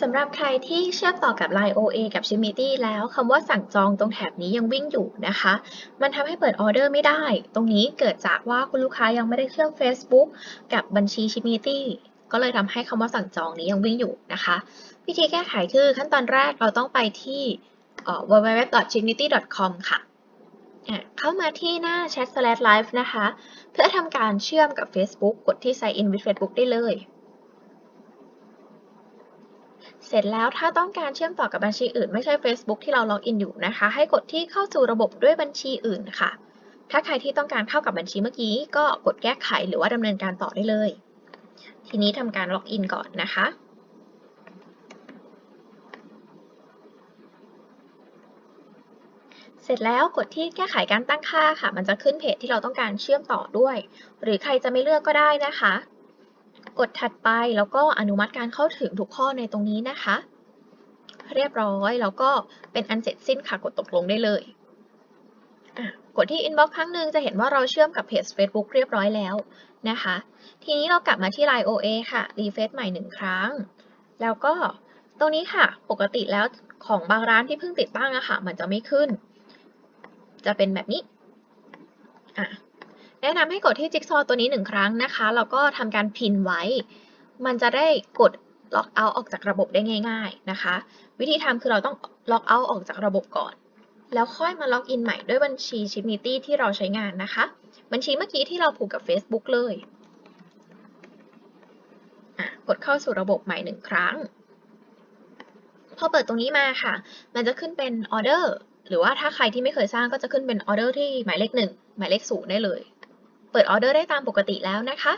สำหรับใครที่เชื่อมต่อกับ Line OA กับ Gmeety แล้วคำว่าสั่งจองตรงแถบนี้ยังวิ่งอยู่นะคะ มันทำให้เปิดออเดอร์ไม่ได้ ตรงนี้เกิดจากว่าคุณลูกค้ายังไม่ได้เชื่อม Facebook กับบัญชี Gmeety ก็เลยทำให้คำว่าสั่งจองนี้ยังวิ่งอยู่นะคะ วิธีแก้ไขคือขั้นตอนแรกเราต้องไปที่เอ่อ www.gmeety.com ค่ะอะ เข้ามาที่หน้า chat slash live นะคะ เพื่อทำการเชื่อมกับ Facebook กดที่ sign in with Facebook ได้เลย เสร็จแล้วถ้าต้องการเชื่อมต่อกับบัญชีอื่นไม่ใช่ Facebook ที่เราล็อกอินอยู่นะคะ ให้กดที่เข้าสู่ระบบด้วยบัญชีอื่นค่ะ ถ้าใครที่ต้องการเข้ากับบัญชีเมื่อกี้ ก็กดแก้ไขหรือว่าดำเนินการต่อได้เลย ทีนี้ทำการล็อกอินก่อนนะคะเสร็จแล้วกดที่แก้ไขการตั้งค่าค่ะ มันจะขึ้นเพจที่เราต้องการเชื่อมต่อด้วย หรือใครจะไม่เลือกก็ได้นะคะ กดถัดไปแล้วก็อนุมัติการเข้าถึงทุกข้อในตรงนี้นะคะ เรียบร้อยแล้วก็เป็นอันเสร็จสิ้นค่ะกดตกลงได้เลย กดที่ inbox ครั้งหนึ่งจะเห็นว่าเราเชื่อมกับเพจ Facebook เรียบร้อยแล้วนะคะ ทีนี้เรากลับมาที่ Line OA ค่ะ รีเฟซใหม่หนึ่งครั้ง แล้วก็ตรงนี้ค่ะ ปกติแล้วของบางร้านที่เพิ่งติดตั้งอะค่ะ มันจะไม่ขึ้น จะเป็นแบบนี้อะ แนะนำให้กดที่จิ๊กซอว์ตัวนี้หนึ่งครั้งนะคะแล้วก็ทำการพินไว้ มันจะได้กดล็อกเอาท์ออกจากระบบได้ง่าย ๆนะคะ วิธีทำคือเราต้องล็อกเอาท์ออกจากระบบก่อน แล้วค่อยมาล็อกอินใหม่ด้วยบัญชี Chipnity ที่เราใช้งานนะคะ บัญชีเมื่อกี้ที่เราผูกกับ Facebook เลยอะกดเข้าสู่ระบบใหม่หนึ่งครั้ง พอเปิดตรงนี้มาค่ะ มันจะขึ้นเป็นออเดอร์หรือว่าถ้าใครที่ไม่เคยสร้างก็จะขึ้นเป็นออเดอร์ที่หมายเลขหนึ่งหมายเลขศูนย์ได้เลย ปิดออเดอร์ได้ตามปกติแล้วนะคะ